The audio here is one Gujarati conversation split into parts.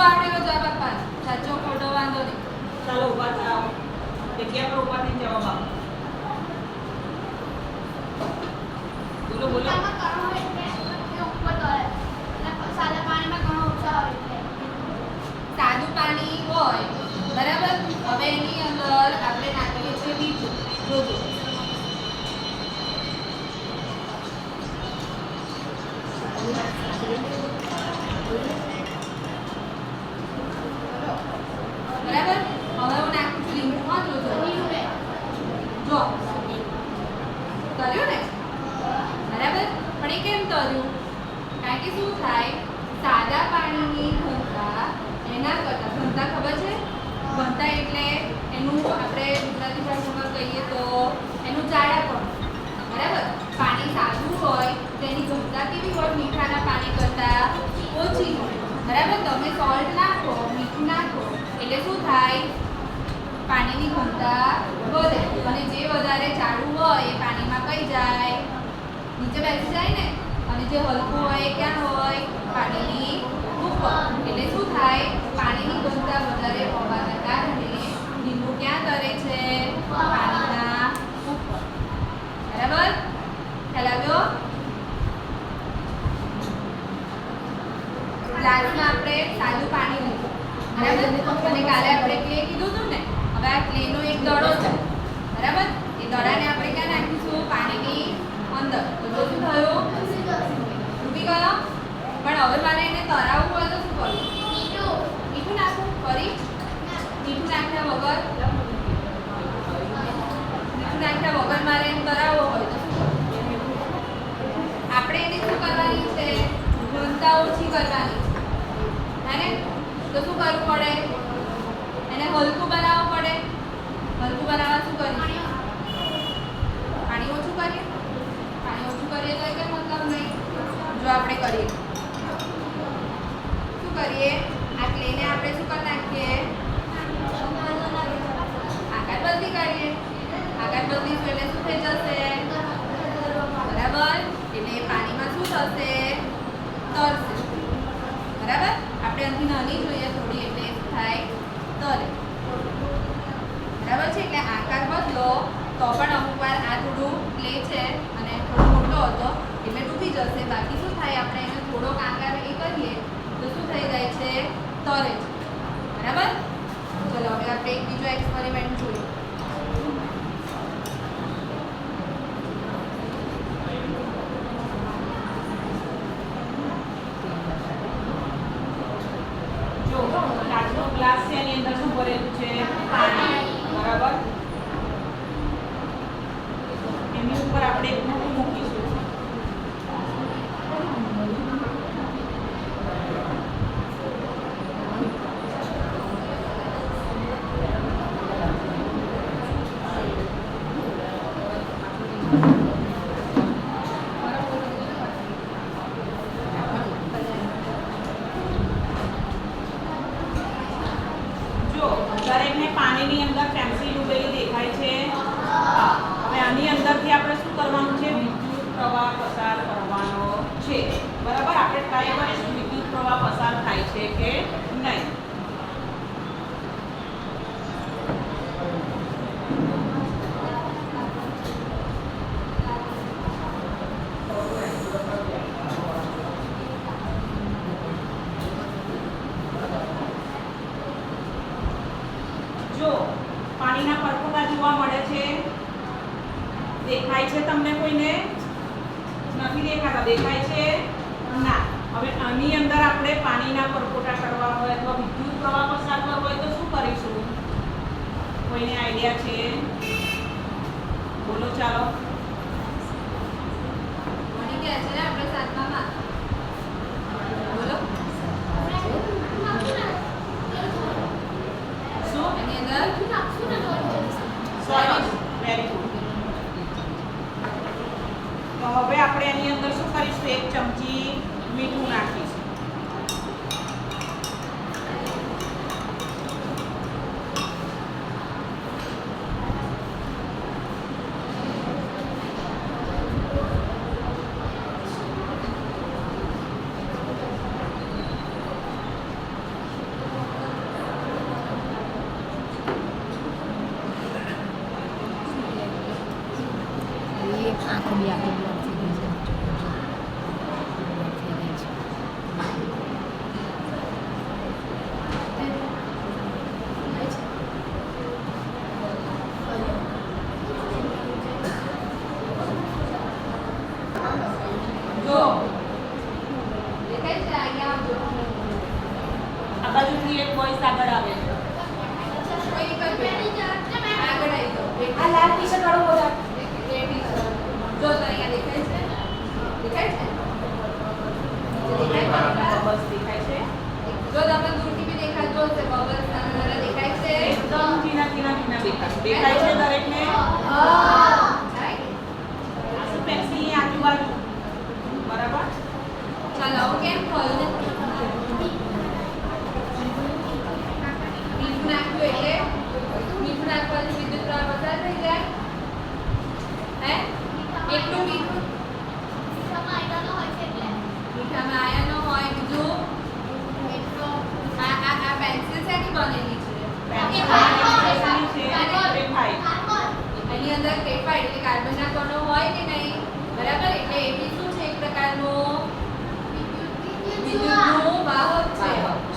એવો જવાબ આપવાનો સાચો ખોટો વાંધો નહીં. ચાલો, ઊભા થાઓ. જગ્યા પર ઊભા થઈને જવાબ આપો બોલો બોલો સાદું પાણી હોય બરાબર હવે એની અંદર આપણે નાખીએ છીએ મીઠું જોજો બરાબર હવે હું નાખું છું લીંબુ હા જોજો જો કર્યું ને? બરાબર? પણ એ કેમ કર્યું? કારણ કે શું થાય? સાદા પાણીની ઘનતા એના કરતાં, ઘનતા ખબર છે? ઘનતા એટલે એનું આપણે ગુજરાતી ભાષામાં કહીએ તો એનું જાડાપણ બરાબર? પાણી સાદું હોય તેની ઘનતા કેવી હોય? મીઠાના પાણી કરતાં ઓછી હોય. બરાબર? તમે સોલ્ટ નાખો, મીઠું નાખો, એટલે શું થાય? પાણીની ઘનતા વધે. અને જે વધારે જાડું હોય એ પાણીમાં કઈ જાય? નીચે બેસી જાય ને? અને જે હલકું હોય, ક્યાં હોય? પાણીની ઉપર એટલે શું થાય? પાણીની ઘનતા વધારે હોવાના કારણે લીંબુ ક્યાં તરે છે? પાણીના ઉપર બરાબર? ખ્યાલ આવ્યો? ગ્લાસમાં આપણે સાદું પાણી લીધું. બરાબર? અને કાલે આપણે ક્લે કીધું હતું ને હવે આ ક્લેનો એક દડો છે બરાબર? એ દડાને આપણે ક્યાં નાખીશું પાણીની અંદર. તો જો શું થયું? ડૂબી ગયો. પણ હવે મારે એને તરાવવું હોય તો શું કરવું? મીઠું નાખવું ફરી? મીઠું નાખ્યા વગર? મીઠું નાખ્યા વગર મારે એને તરાવવો હોય તો આપણે એને શું કરવાની છે? ઘનતા ઓછી કરવાની. છે હે ને? તો શું કરવું પડે? એને હલકું બનાવવું પડે? હલકું બનાવવા શું કરીએ પાણી ઓછું કરીએ પાણી ઓછું કરીએ તો કંઈ મતલબ નહીં? જો આપણે કરીએ. શું કરીએ? આ ક્લેને આપણે શું કરી નાખીએ? આકાર બદલી કરીએ. આકાર બદલીશું એટલે શું થઈ જશે? બરાબર? એટલે પાણીમાં શું થશે? તરશે. બરાબર? આપણે અહીંથી નાની જોઈએ થોડી એટલે થાય? તરે. બરાબર છે એટલે આકાર બદલો તો પણ અમુક વાર આ થોડું પ્લે છે અને થોડો મોટો હતો એટલે ડૂબી જશે. બાકી શું થાય? આપણે એને થોડોક આકાર એ કરીએ તો શું થઈ જાય છે? તરે બરાબર? ચલો, હવે આપણે એક બીજો એક્સપેરિમેન્ટ જોઈએ જો કાચનો ગ્લાસ છે એની અંદર શું ભરેલું છે પાણી બરાબર એની ઉપર આપણે એક મોટું મૂકીશું જો, પાણીના પરપોટા જોવા મળે છે. દેખાય છે તમને કોઈને? નથી દેખાતા, દેખાય છે? ના. હવે આની અંદર આપણે પાણીના પરપોટા કરવા હોય અથવા વિદ્યુત પ્રવાહ પસાર કરવો હોય તો શું કરીશું? કોઈને આઈડિયા છે? બોલો, ચાલો. ભણી ગયા છે આપણે સાતમામાં બોલો શું એની અંદર સરસ વેરી ગુડ તો હવે આપણે એની અંદર શું કરીશું એક ચમચી મીઠું નાખીશું આંખો બી આખી બ્લર થઈ ગઈ છે બ્લર થઈ ગઈ છે જો દેખાય છે અહીંયા આવજો આ બાજુથી એક વોઇસ આગળ આવે. છે કોઈ એક જ બેઠો. આગળ આવી જાઓ. આ લાલ ટી શર્ટ વાળો બોલા જો તો અહીંયા દેખાય છે. દેખાય છે? દેખાય છે? બસ દેખાય છે. જો તમે દૂરથી બી દેખાતો હશે બબલ્સ દેખાય છે. એકદમ ઝીણા ઝીણા ઝીણા દેખાય. દેખાય છે દરેકને? Right? આ શું પેન્સિલની આજુબાજુ બરાબર ચાલો આવું કેમ થયું મીઠું નાખ્યું એટલે મીઠું નાખવાથી વિદ્યુત પ્રવાહ પસાર થઈ જાય હે એટલું મીઠું મીઠામાં આયનો હોય બીજું આ આ આ પેન્સિલ શેની બનેલી છે પેન્સિલની છે દેખાય એની અંદર ગ્રેફાઇટ એટલે કાર્બનના કણો હોય કે નહીં બરાબર એટલે એ બી શું છે એક પ્રકારનું વિદ્યુતનું વાહક છે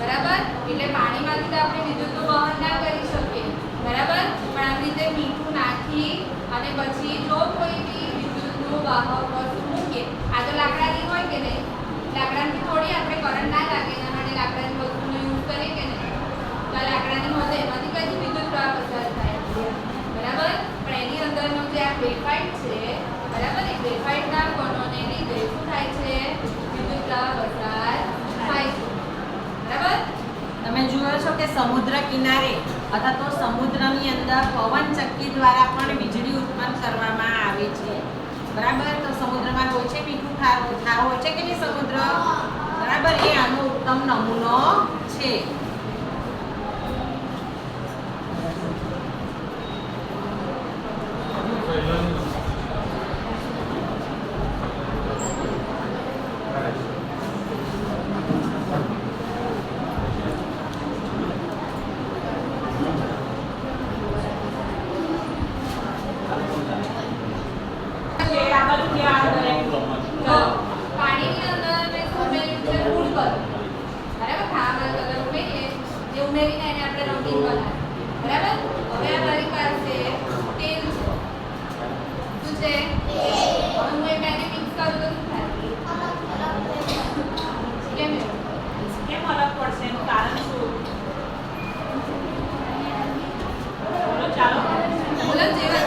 બરાબર એટલે પાણીમાંથી તો આપણે વિદ્યુતનું વહન ના કરી શકીએ બરાબર પણ આવી રીતે મીઠું નાખી અને પછી જો કોઈ બી વિદ્યુતનું વાહક વસ્તુ મૂકીએ આ તો લાકડાની હોય કે નહીં લાકડાની થોડી આપણે કરંટ ના લાગે એના માટે લાકડાની વસ્તુનો યુઝ કરીએ કે નહીં તો આ લાકડાની હોય તો એમાંથી કઈ વિદ્યુત પ્રવાહ પસાર થાય બરાબર પણ એની અંદરનો જે આ ગ્રેફાઇટ છે બરાબર એ ગ્રેફાઇટના કણોને લીધે શું થાય છે વિદ્યુત પ્રવાહ પસાર થાય છે બરાબર તમે જુઓ છો કે સમુદ્ર કિનારે અથવા તો સમુદ્રની અંદર પવન ચક્કી દ્વારા પણ વીજળી ઉત્પન્ન કરવામાં આવે છે. બરાબર? તો સમુદ્રમાં હોય છે મીઠું ખારું, ખારો હોય છે કે નહીં સમુદ્ર? બરાબર? એ આનો ઉત્તમ નમૂનો છે છે આ બાજુથી આ દરેક જો પાણીની અંદર મેં શું ઉમેર્યું છે ફૂડ કલર બરાબર ખાવામાં કલર ઉમેરીએ એ ઉમેરીને એને આપણે રંગીન બનાવીએ બરાબર હવે આ મારી પાસે તેલ છે શું છે હવે હું એ બેને મિક્સ કરું તો શું થાય કેમ એવું? કેમ અલગ પડશે એનું કારણ શું બોલો ચાલો બોલો જેવા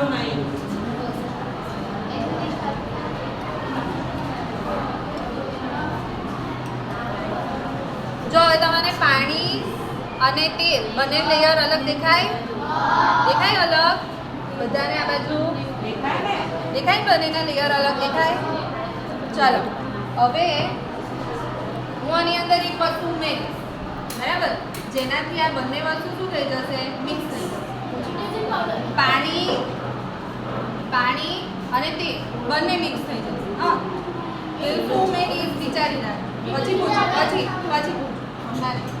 જો હવે તમને પાણી અને તેલ બંને લેયર અલગ દેખાય? દેખાય અલગ? બધાને આ બાજુ? દેખાય બંનેના લેયર અલગ દેખાય? ચાલો હવે હું આની અંદર એક વસ્તુ મેં બરાબર? જેનાથી આ બંને વસ્તુ શું થઈ જશે? મિક્સ થઈ પાણી પાણી અને તે બંને મિક્સ થઈ જશે. હા. હેલ્પફુલ મેં એ વિચારી નાખ. પછી પૂછો. પછી પછી. પૂછો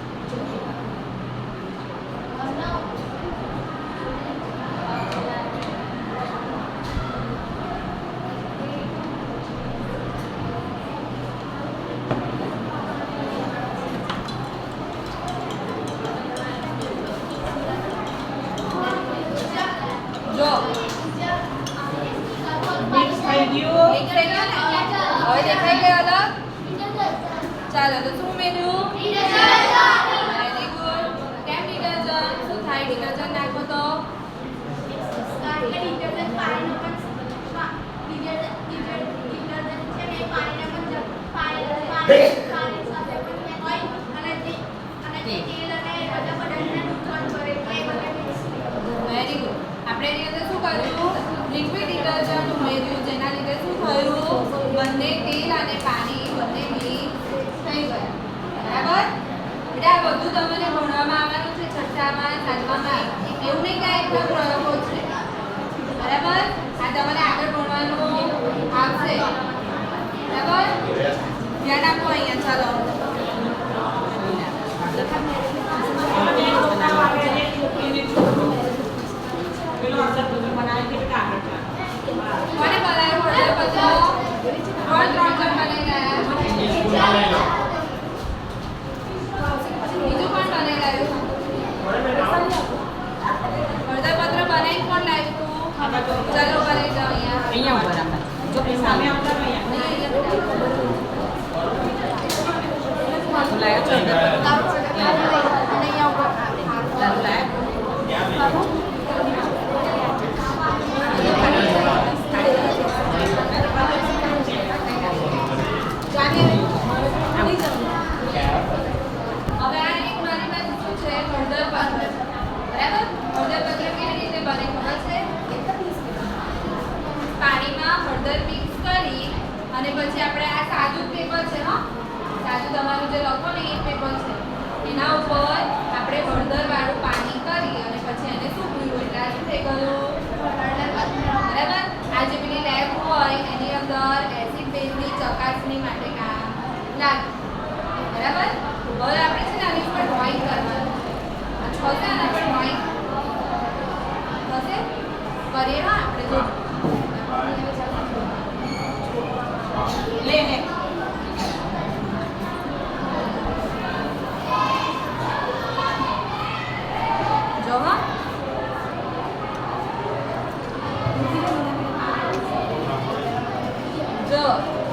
감사합니다.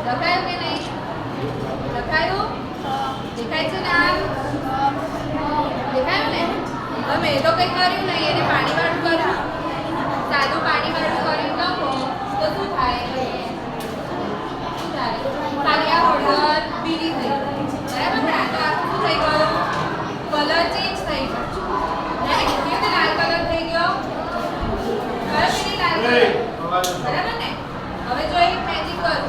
લખાયું કે નહીં? લખાયું દેખાય ને આ? દેખાયું ને? તમે તો કંઈ કર્યું નહીં એને પાણીવાળું કર્યું. સાદું પાણીવાળું કર્યું લખો તો શું થાય? શું થાય? ખાલી આ હળદર પીળી થઈ બરાબર? ને આખું થઈ ગયું? કલર ચેન્જ થઈ ગયો. લાલ કલર થઈ ગયો. બરાબર લાલ કલર? બરાબર ને? હવે જો એક મેજિક કરું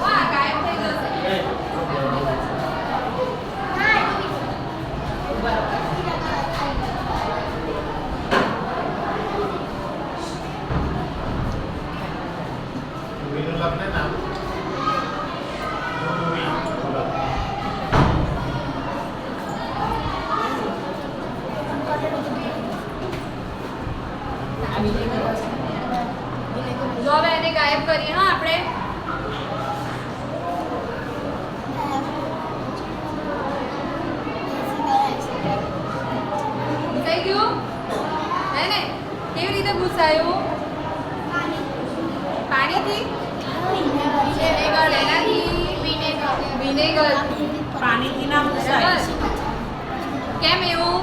કેમ એવું?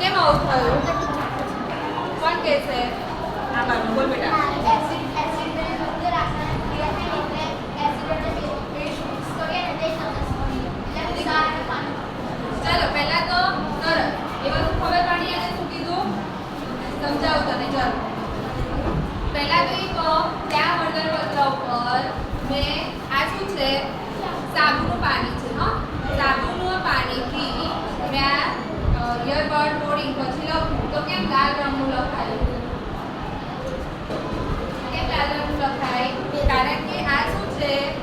કેમ આવું થયું? કોણ કે છે? આ બાજુ બોલ બેટા. પહેલાં તો એક ત્યાં હળદર પત્ર ઉપર મેં આ શું છે? સાબુ. આ યરબડ બોર્ડિંગ પછી લખવું તો કેમ લાલ રંગનું લખાય? કેમ લાલ રંગનું લખાય? કારણ કે આ શું છે?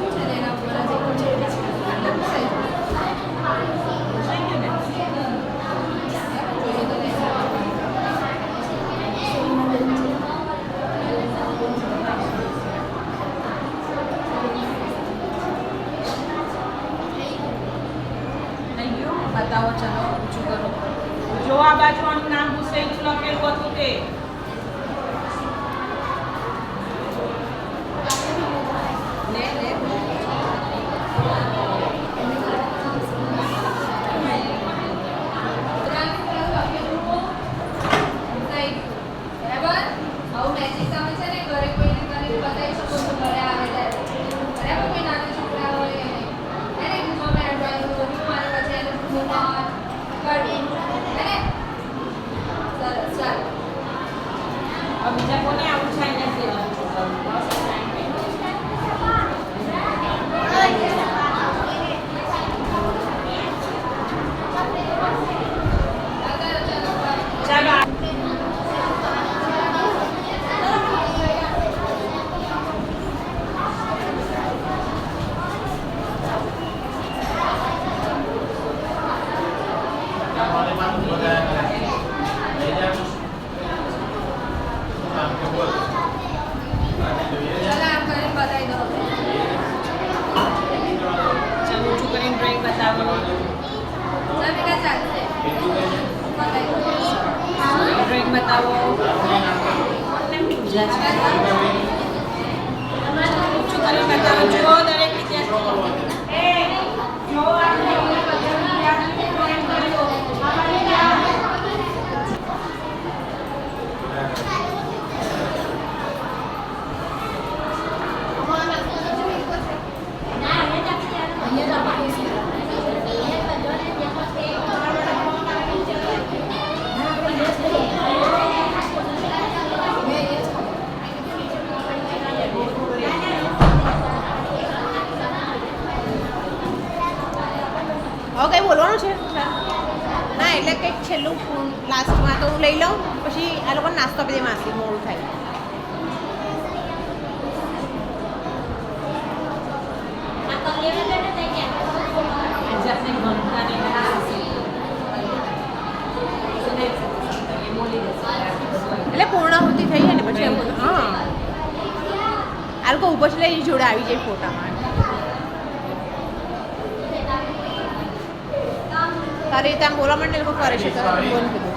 mucho dinero. એવું બધું. હા. આ લોકો ઉપર છે એની જોડે આવી જાય ફોટામાં. તારી બોલવા માટે એ લોકો કરે છે બોલ કીધું